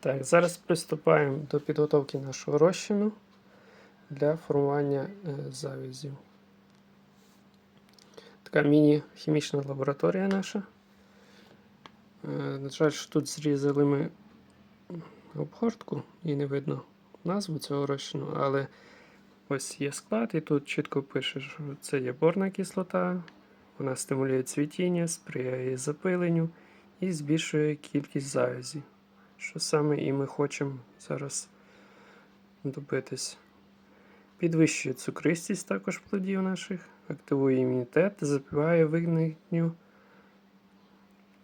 Так, зараз приступаємо до підготовки нашого розчину для формування е, завязів. Така міні-хімічна лабораторія наша. Е, На жаль, що тут зрізали ми обгортку і не видно назву цього розчину, але ось є склад, і тут чітко пише, що це є борна кислота, вона стимулює цвітіння, сприяє запиленню і збільшує кількість завязів що саме і ми хочемо зараз добитись. Підвищує цукристість також плодів наших, активує імунітет, запобігає виникненню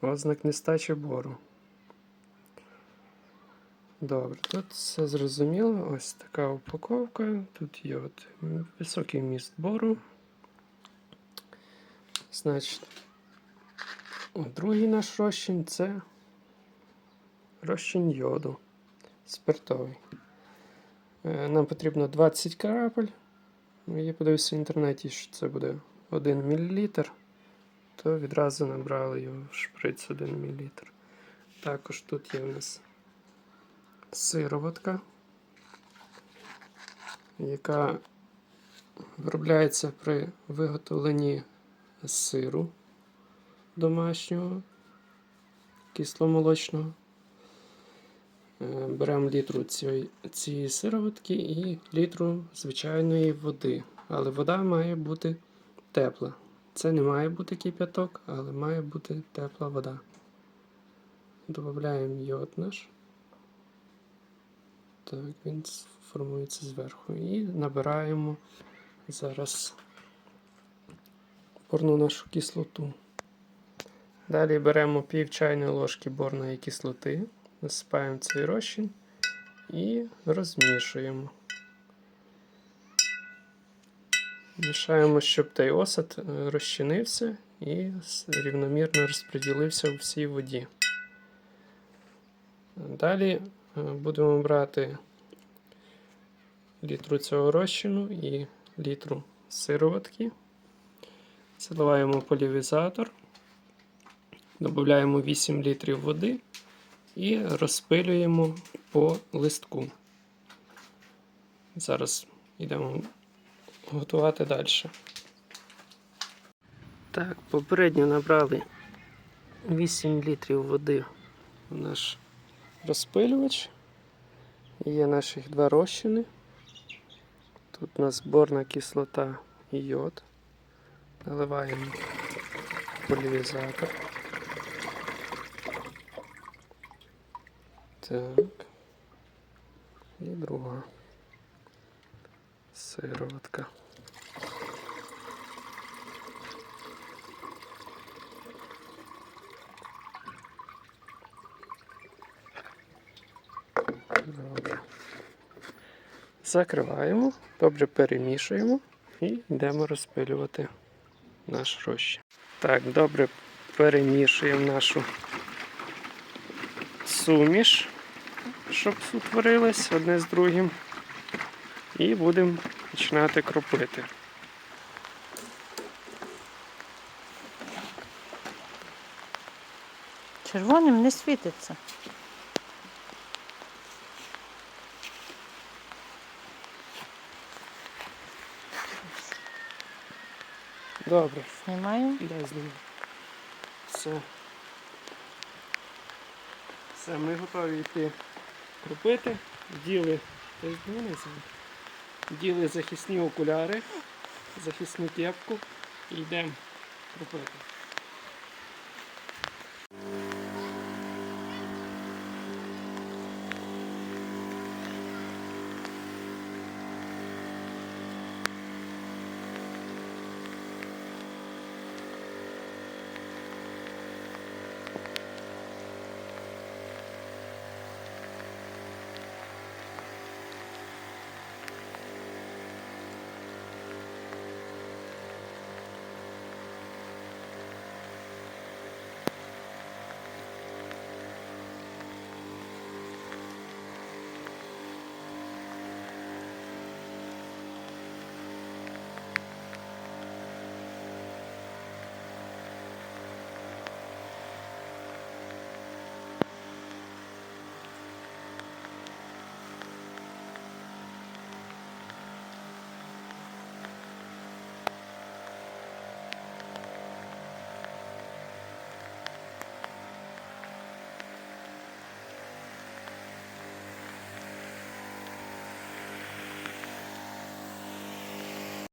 ознак нестачі бору. Добре, тут все зрозуміло. Ось така упаковка. Тут є от високий вміст бору. Значить, другий наш розчин це розчин йоду спиртовий. Е, Нам потрібно 20 крапель. Ну, Я подивився в інтернеті, що це буде 1 мл, то відразу набрали його в шприц 1 мл. Також тут є у нас сироватка, яка виробляється при виготовленні сиру домашнього кисломолочного. Е, Беремо літру цієї, цієї сироватки і літру звичайної води. Але вода має бути тепла. Це не має бути кип'яток, але має бути тепла вода. Додаємо йод наш. Так, він формується зверху. І набираємо зараз борну нашу кислоту. Далі беремо пів чайної ложки борної кислоти. Насипаємо цей розчин і розмішуємо. Мішаємо, щоб той осад е, розчинився і рівномірно розподілився у всій воді. Далі е, будемо брати літру цього розчину і літру сироватки. Заливаємо полівізатор, додаємо 8 літрів води і розпилюємо по листку. Зараз йдемо готувати далі. Так, попередньо набрали 8 літрів води в наш розпилювач. Є наших два розчини. Тут у нас борна кислота і йод. Наливаємо полівізатор. Так. І друга сироватка. Закриваємо, добре перемішуємо і йдемо розпилювати наш розчин. Так, добре перемішуємо нашу суміш щоб утворилось одне з другим. І будемо починати кропити. Червоним не світиться. Добре, Знімаю. дай зніму. Все. Все, ми готові йти кропити. Діли. Діли захисні окуляри, захисну кепку і йдемо кропити.